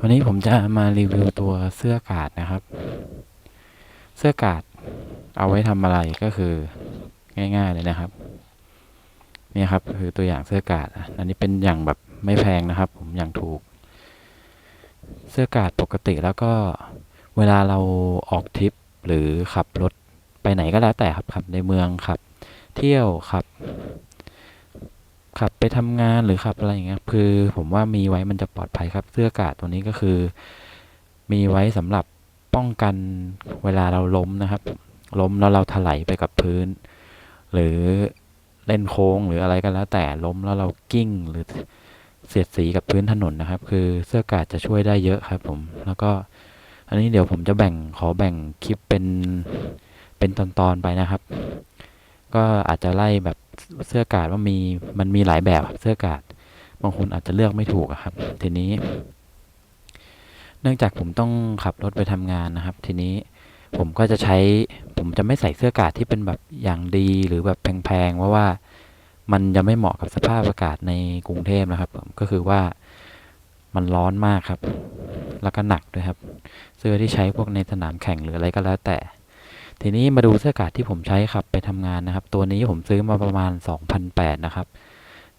วันนี้ผมจะมารีวิวตัวเสื้อกาดนะครับ เสื้อกาดเอาไว้ทำอะไรก็คือง่าย ๆ เลยนะครับ นี่ครับคือตัวอย่างเสื้อกาดอันนี้เป็นอย่างแบบไม่แพงนะครับ ผมอย่างถูก เสื้อกาดปกติแล้วก็เวลาเราออกทริปหรือขับรถไปไหนก็แล้วแต่ครับขับในเมืองขับ เที่ยวขับ ขับไปทำงานหรือขับอะไรอย่างเงี้ยคือผมว่ามีไว้มันจะปลอดภัยครับ เสื้อกาดตัวนี้ก็คือ มีไว้สำหรับป้องกันเวลาเราล้มนะครับ ล้มแล้วเราถลายไปกับพื้น หรือเล่นโค้งหรืออะไรก็แล้ว แต่ล้มแล้วเรากิ้งหรือเสียดสีกับพื้นถนนนะครับ คือเสื้อกาดจะช่วยได้เยอะครับ ผมแล้วก็อันนี้เดี๋ยวผมจะแบ่งขอแบ่งคลิปเป็นเป็นตอนๆไปนะครับ ก็อาจจะไล่แบบ เสื้อกาดว่ามีมันมีหลายแบบครับเสื้อกาดบางคนอาจจะเลือกไม่ถูกครับ ทีนี้ เนื่องจากผมต้องขับรถไปทำงานนะครับ ทีนี้ผมก็จะใช้ ผมจะไม่ใส่เสื้อกาดที่เป็นแบบอย่างดีหรือแบบแพงๆเพราะว่ามันจะไม่เหมาะกับสภาพอากาศในกรุงเทพนะครับ ก็คือว่ามันร้อนมากครับ แล้วก็หนักด้วยครับ เสื้อที่ใช้พวกในสนามแข่งหรืออะไรก็แล้วแต่ ทีนี้มาดูเสื้อกาดที่ผมใช้ขับไปทำงานนะครับ ตัวนี้ผมซื้อมาประมาณ 2,008นะครับ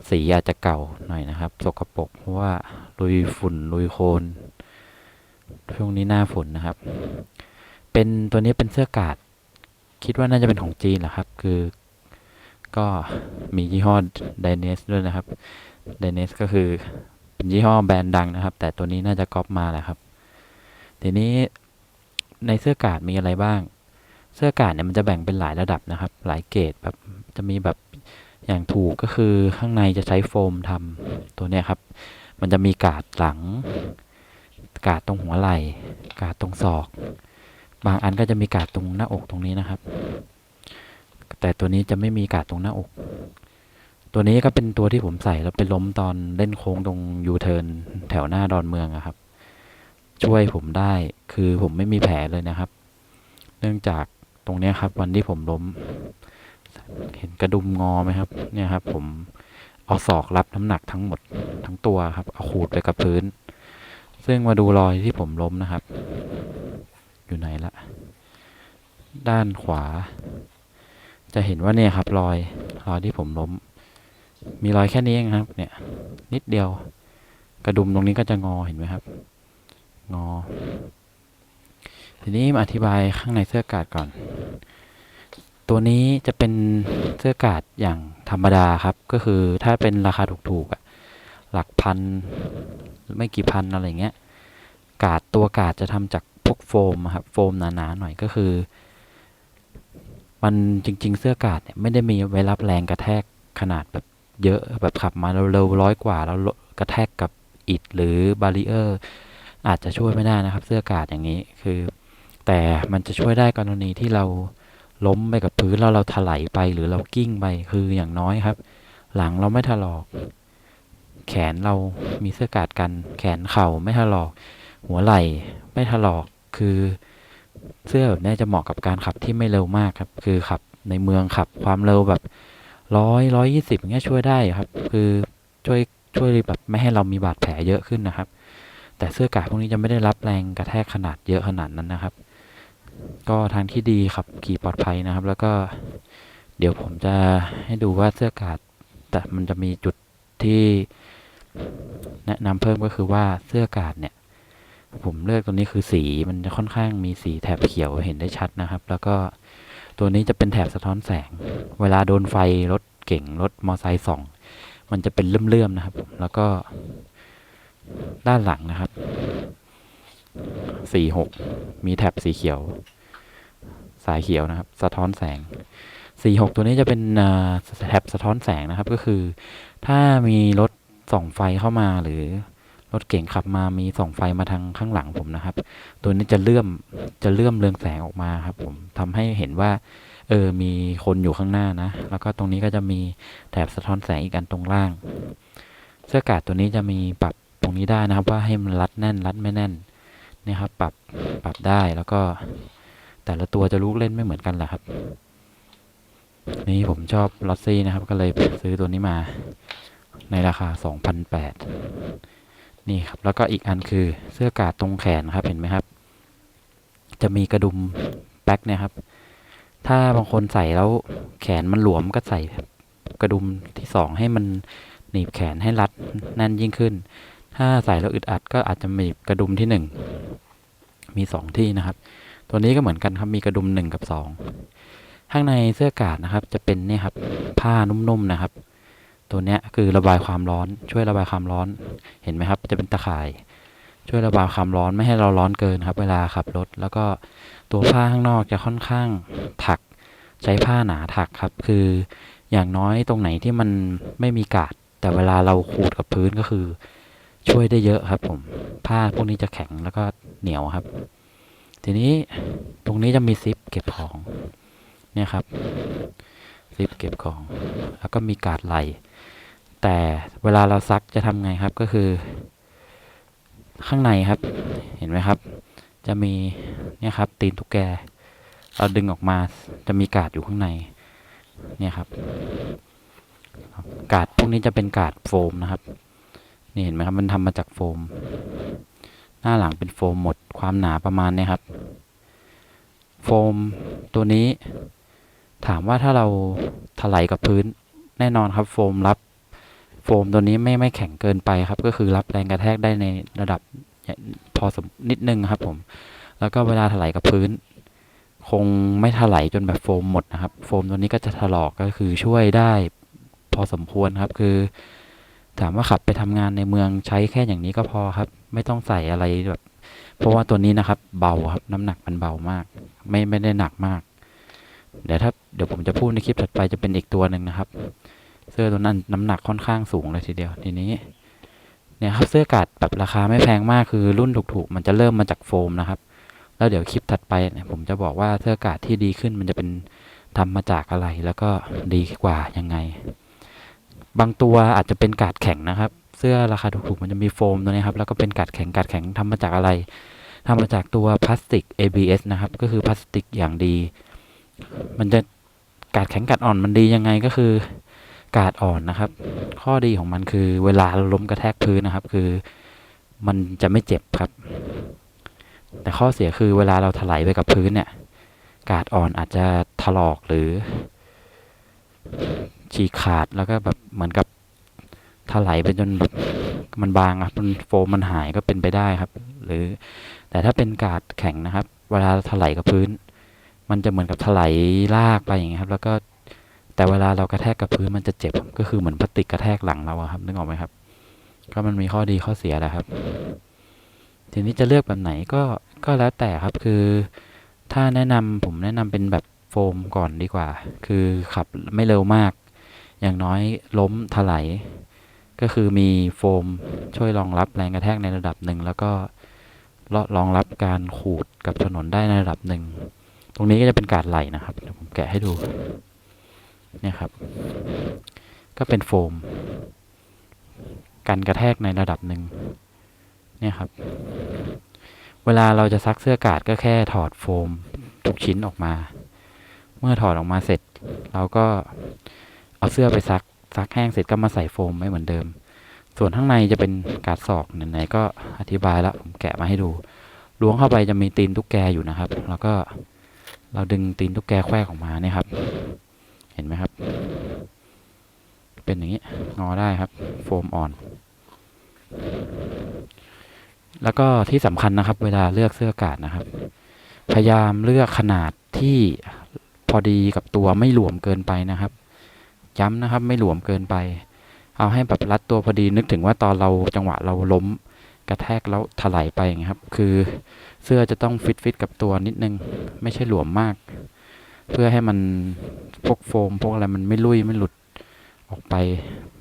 สีอาจจะเก่าหน่อยนะครับ สกปรกเพราะว่าลุยฝุ่นลุยโคลนช่วงนี้หน้าฝนนะครับ เป็นตัวนี้เป็นเสื้อกาด คิดว่าน่าจะเป็นของจีนแหละครับ คือ ก็มียี่ห้อไดเนสด้วยนะครับไดเนสก็คือเป็นยี่ห้อแบรนด์ดังนะครับ แต่ตัวนี้น่าจะก๊อปมาแหละครับ ทีนี้ในเสื้อกาดมีอะไรบ้าง เสื้อกาดเนี่ยมันจะแบ่งเป็นหลายระดับนะครับ หลายเกรดแบบจะมีแบบอย่างถูกก็คือข้างในจะใช้โฟมทำตัวเนี้ยครับ มันจะมีกาดหลัง กาดตรงหัวไหล่กาดตรงศอก บางอันก็จะมีกาดตรงหน้าอกตรงนี้นะครับ แต่ตัวนี้จะไม่มีกาดตรงหน้าอก ตัวนี้ก็เป็นตัวที่ผมใส่แล้วไปล้มตอนเล่นโค้งตรงยูเทิร์นแถวหน้าดอนเมืองอะครับ ช่วยผมได้คือผมไม่มีแผลเลยนะครับ เนื่องจาก ตรงนี้ครับ วันที่ผมล้ม เห็นกระดุมงอไหมครับ เนี่ยครับ ผมเอาศอกรับน้ำหนักทั้งหมดทั้งตัวครับ เอาขูดไปกับพื้น ซึ่งมาดูรอยที่ผมล้มนะครับ อยู่ไหนละ ด้านขวา จะเห็นว่าเนี่ยครับรอยรอยที่ผมล้ม มีรอยแค่นี้เองครับ เนี่ย นิดเดียว กระดุมตรงนี้ก็จะงอเห็นไหมครับ งอ ทีนี้มาอธิบายข้างในเสื้อกาดก่อน ตัวนี้จะเป็นเสื้อกาดอย่างธรรมดาครับ ก็คือถ้าเป็นราคาถูกๆอะหลักพันไม่กี่พันอะไรเงี้ย กาดตัวกาดจะทำจากพวกโฟมครับโฟมหนาๆหน่อยก็คือ มันจริง ๆ เสื้อกาดเนี่ยไม่ได้มีไว้รับแรงกระแทกขนาดแบบเยอะแบบขับมาเร็วๆร้อยกว่า แล้วกระแทกกับอิฐหรือบารีเออร์ อาจจะช่วยไม่ได้นะครับ เสื้อกาดอย่างนี้คือ แต่มันจะช่วยได้กรณีที่เราล้มไปกับพื้นแล้วเราถลายไปหรือเรากิ้งไปคืออย่างน้อยครับ หลังเราไม่ถลอก แขนเรามีเสื้อกาดกัน แขนเข่าไม่ถลอก หัวไหล่ไม่ถลอกคือเสื้อแบบนี้จะเหมาะกับการขับที่ไม่เร็วมากครับ คือขับในเมืองขับความเร็วแบบร้อยร้อยยี่สิบอย่างเงี้ยช่วยได้ครับ คือช่วยช่วยแบบไม่ให้เรามีบาดแผลเยอะขึ้นนะครับ แต่เสื้อกาดพวกนี้จะไม่ได้รับแรงกระแทกขนาดเยอะขนาดนั้นนะครับ ก็ทางที่ดีขับขี่ปลอดภัยนะครับ แล้วก็เดี๋ยวผมจะให้ดูว่าเสื้อกาดแต่มันจะมีจุดที่แนะนำเพิ่มก็คือว่าเสื้อกาดเนี่ย ผมเลือกตัวนี้คือสีมันจะค่อนข้างมีสีแถบเขียวเห็นได้ชัดนะครับ แล้วก็ตัวนี้จะเป็นแถบสะท้อนแสง เวลาโดนไฟรถเก่งรถมอไซค์ส่อง มันจะเป็นเลื่อมๆนะครับ แล้วก็ด้านหลังนะครับ สี่หกมีแถบสีเขียว สายเขียวนะครับ สะท้อนแสงสี่หกตัวนี้จะเป็นแถบสะท้อนแสงนะครับ ก็คือ ถ้ามีรถส่องไฟเข้ามาหรือรถเก่งขับมามีส่องไฟมาทางข้างหลังผมนะครับ ตัวนี้จะเลื่อมจะเลื่อมเรืองแสงออกมาครับ ผมทำให้เห็นว่า เออมีคนอยู่ข้างหน้านะ แล้วก็ตรงนี้ก็จะมีแถบสะท้อนแสงอีกอันตรงล่าง เสื้อกาดตัวนี้จะมีปรับตรงนี้ได้นะครับ ว่าให้มันรัดแน่นรัดไม่แน่น นี่ครับปรับปรับได้แล้วก็แต่ละตัวจะลูกเล่นไม่เหมือนกันแหละครับ นี่ผมชอบลอสซี่นะครับ ก็เลยซื้อตัวนี้มาในราคา 2,008นี่ครับแล้วก็อีกอันคือเสื้อกาดตรงแขนครับเห็นไหมครับ จะมีกระดุมแบ็คเนี่ยครับ ถ้าบางคนใส่แล้วแขนมันหลวมก็ใส่กระดุมที่สองให้มันหนีบแขนให้รัดแน่นยิ่งขึ้น ถ้าใส่แล้วอึดอัดก็อาจจะมีกระดุมที่หนึ่งมีสองที่นะครับ ตัวนี้ก็เหมือนกันครับมีกระดุมหนึ่งกับสองข้างในเสื้อกาดนะครับ จะเป็นเนี่ยครับผ้านุ่มๆนะครับ ตัวเนี้ยคือระบายความร้อน ช่วยระบายความร้อนเห็นไหมครับ จะเป็นตะข่าย ช่วยระบายความร้อนไม่ให้เราร้อนเกินครับ เวลาขับรถ แล้วก็ตัวผ้าข้างนอกจะค่อนข้างถักใช้ผ้าหนาถักครับ คืออย่างน้อยตรงไหนที่มันไม่มีกาดแต่เวลาเราขูดกับพื้นก็คือ ช่วยได้เยอะครับ ผม ผ้าพวกนี้จะแข็งแล้วก็เหนียวครับ ทีนี้ตรงนี้จะมีซิปเก็บของ เนี่ยครับ ซิปเก็บของ แล้วก็มีกาดไหล แต่เวลาเราซักจะทำไงครับก็คือ ข้างในครับ เห็นไหมครับ จะมีเนี่ยครับ ตีนตุ๊กแก เราดึงออกมาจะมีกาดอยู่ข้างใน เนี่ยครับ กาดพวกนี้จะเป็นกาดโฟมนะครับ นี่เห็นไหมครับ มันทำมาจากโฟม หน้าหลังเป็นโฟมหมดความหนาประมาณนี้ครับ โฟมตัวนี้ ถามว่าถ้าเราถลายกับพื้นแน่นอนครับ โฟมรับ โฟมตัวนี้ไม่ไม่แข็งเกินไปครับ ก็คือรับแรงกระแทกได้ในระดับพอสมนิดนึงครับ ผม แล้วก็เวลาถลายกับพื้น คงไม่ถลายจนแบบโฟมหมดนะครับ โฟมตัวนี้ก็จะถลอกก็คือช่วยได้พอสมควรครับ คือ ถามว่าขับไปทำงานในเมืองใช้แค่อย่างนี้ก็พอครับ ไม่ต้องใส่อะไรแบบ เพราะว่าตัวนี้นะครับ เบาครับ น้ำหนักมันเบามาก ไม่ไม่ได้หนักมาก เดี๋ยวถ้าเดี๋ยวผมจะพูดในคลิปถัดไปจะเป็นอีกตัวหนึ่งนะครับ เสื้อตัวนั้นน้ำหนักค่อนข้างสูงเลยทีเดียวทีนี้ เนี่ยครับเสื้อกาดแบบราคาไม่แพงมากคือรุ่นถูกๆ มันจะเริ่มมาจากโฟมนะครับ แล้วเดี๋ยวคลิปถัดไปเนี่ยผมจะบอกว่าเสื้อกาดที่ดีขึ้นมันจะเป็นทำมาจากอะไรแล้วก็ดีกว่ายังไง บางตัวอาจจะเป็นกาดแข็งนะครับ เสื้อราคาถูกๆมันจะมีโฟมตัวนี้ครับ แล้วก็เป็นกาดแข็งกาดแข็งทำมาจากอะไรทำมาจากตัวพลาสติก ABS นะครับ ก็คือพลาสติกอย่างดี มันจะกาดแข็งกาดอ่อนมันดียังไงก็คือกาดอ่อนนะครับ ข้อดีของมันคือเวลาเราล้มกระแทกพื้นนะครับ คือมันจะไม่เจ็บครับ แต่ข้อเสียคือเวลาเราถลายไปกับพื้นเนี่ย กาดอ่อนอาจจะถลอกหรือ ฉีกขาดแล้วก็แบบเหมือนกับถลายไปจนมันบางครับมันโฟมมันหายก็เป็นไปได้ครับ หรือ แต่ถ้าเป็นกาดแข็งนะครับ เวลาถลายกับพื้น มันจะเหมือนกับถลายลากไปอย่างเงี้ยครับ แล้วก็แต่เวลาเรากระแทกกับพื้นมันจะเจ็บก็คือเหมือนพลาสติกกระแทกหลังเราครับนึกออกไหมครับ ก็มันมีข้อดีข้อเสียแหละครับ ทีนี้จะเลือกแบบไหนก็ก็แล้วแต่ครับคือ ถ้าแนะนำผมแนะนำเป็นแบบโฟมก่อนดีกว่า คือขับไม่เร็วมาก อย่างน้อยล้มถลายก็คือมีโฟมช่วยรองรับแรงกระแทกในระดับหนึ่ง แล้วก็รองรับการขูดกับถนนได้ในระดับหนึ่ง ตรงนี้ก็จะเป็นการไหลนะครับเดี๋ยวผมแกะให้ดูเนี่ยครับ ก็เป็นโฟม กันกระแทกในระดับหนึ่งเนี่ยครับ เวลาเราจะซักเสื้อกาดก็แค่ถอดโฟมทุกชิ้นออกมา เมื่อถอดออกมาเสร็จ เราก็ เอาเสื้อไปซักซักแห้งเสร็จก็มาใส่โฟมไม่เหมือนเดิม ส่วนข้างในจะเป็นกาดศอกไหนๆก็อธิบายแล้วผมแกะมาให้ดูล้วงเข้าไปจะมีตีนตุ๊กแกอยู่นะครับ แล้วก็เราดึงตีนตุ๊กแกแควออกมาเนี่ยครับ เห็นไหมครับ เป็นอย่างนี้งอได้ครับ โฟมอ่อน แล้วก็ที่สำคัญนะครับ เวลาเลือกเสื้อกาดนะครับ พยายามเลือกขนาดที่พอดีกับตัวไม่หลวมเกินไปนะครับ ย้ำนะครับ ไม่หลวมเกินไป เอาให้แบบรัดตัวพอดีนึกถึงว่าตอนเราจังหวะเราล้มกระแทกแล้วถลายไปอย่างครับ คือเสื้อจะต้องฟิตฟิตกับตัวนิดนึง ไม่ใช่หลวมมาก เพื่อให้มันพวกโฟม พวกอะไรมันไม่ลุยไม่หลุดออกไป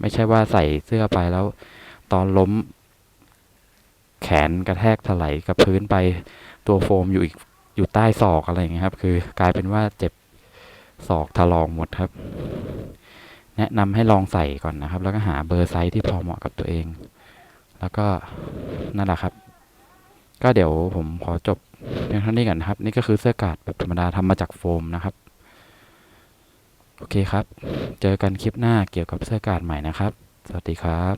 ไม่ใช่ว่าใส่เสื้อไปแล้ว ตอนล้ม แขนกระแทกถลายกับพื้นไป ตัวโฟมอยู่อีกอยู่ใต้ศอกอะไรอย่างเงี้ยครับ คือกลายเป็นว่าเจ็บศอกถลอกหมดครับ แนะนำให้ลองใส่ก่อนนะครับ แล้วก็หาเบอร์ไซส์ที่พอเหมาะกับตัวเอง แล้วก็นั่นแหละครับ ก็เดี๋ยวผมขอจบเพียงเท่านี้ก่อนนะครับ นี่ก็คือเสื้อกาดแบบธรรมดาทำมาจากโฟมนะครับ โอเคครับ เจอกันคลิปหน้าเกี่ยวกับเสื้อกาดใหม่นะครับ สวัสดีครับ